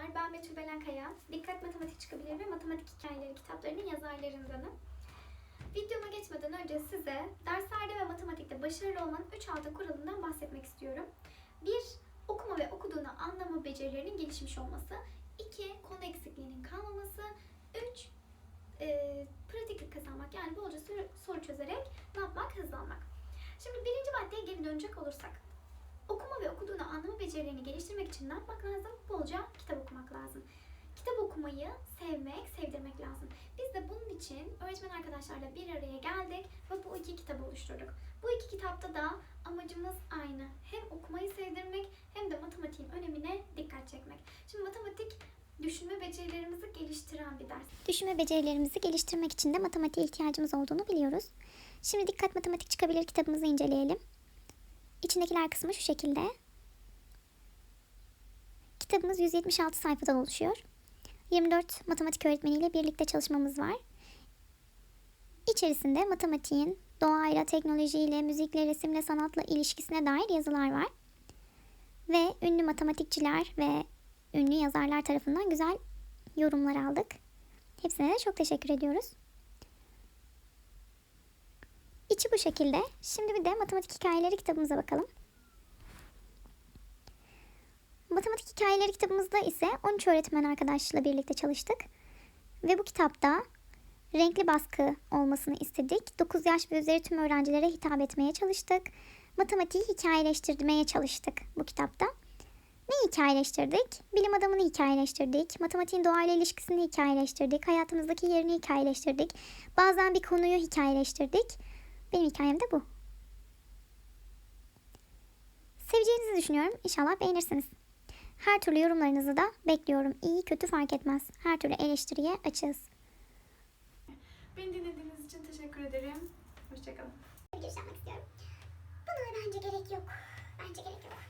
Merhabalar, ben Betül Belenkaya. Dikkat Matematik Çıkabilir ve Matematik Hikayeleri kitaplarının yazarlarındanım. Videoma geçmeden önce size derslerde ve matematikte başarılı olmanın 3 altın kuralından bahsetmek istiyorum. 1. Okuma ve okuduğunu anlama becerilerinin gelişmiş olması. 2. Konu eksikliğinin kalmaması. 3. E, pratiklik kazanmak yani bolca soru, soru çözerek ne yapmak? Hızlanmak. Şimdi birinci maddeye geri dönecek olursak. Okuma ve okuduğunu anlama becerilerini geliştirmek için ne yapmak lazım? Bolca kitap okumak lazım. Kitap okumayı sevmek, sevdirmek lazım. Biz de bunun için öğretmen arkadaşlarla bir araya geldik ve bu iki kitabı oluşturduk. Bu iki kitapta da amacımız aynı. Hem okumayı sevdirmek hem de matematiğin önemine dikkat çekmek. Şimdi matematik düşünme becerilerimizi geliştiren bir ders. Düşünme becerilerimizi geliştirmek için de matematiğe ihtiyacımız olduğunu biliyoruz. Şimdi Dikkat Matematik Çıkabilir kitabımızı inceleyelim. İçindekiler kısmı şu şekilde. Kitabımız 176 sayfadan oluşuyor. 24 matematik öğretmeniyle birlikte çalışmamız var. İçerisinde matematiğin doğayla, teknolojiyle, müzikle, resimle, sanatla ilişkisine dair yazılar var. Ve ünlü matematikçiler ve ünlü yazarlar tarafından güzel yorumlar aldık. Hepsine de çok teşekkür ediyoruz. İçi bu şekilde. Şimdi bir de matematik hikayeleri kitabımıza bakalım. Matematik hikayeleri kitabımızda ise 13 öğretmen arkadaşla birlikte çalıştık. Ve bu kitapta renkli baskı olmasını istedik. 9 yaş ve üzeri tüm öğrencilere hitap etmeye çalıştık. Matematiği hikayeleştirmeye çalıştık bu kitapta. Ne hikayeleştirdik? Bilim adamını hikayeleştirdik. Matematiğin doğayla ilişkisini hikayeleştirdik. Hayatımızdaki yerini hikayeleştirdik. Bazen bir konuyu hikayeleştirdik. Benim hikayem de bu. Seveceğinizi düşünüyorum. İnşallah beğenirsiniz. Her türlü yorumlarınızı da bekliyorum. İyi kötü fark etmez. Her türlü eleştiriye açığız. Beni dinlediğiniz için teşekkür ederim. Hoşçakalın. Yapmak istiyorum. Buna bence gerek yok. Bence gerek yok.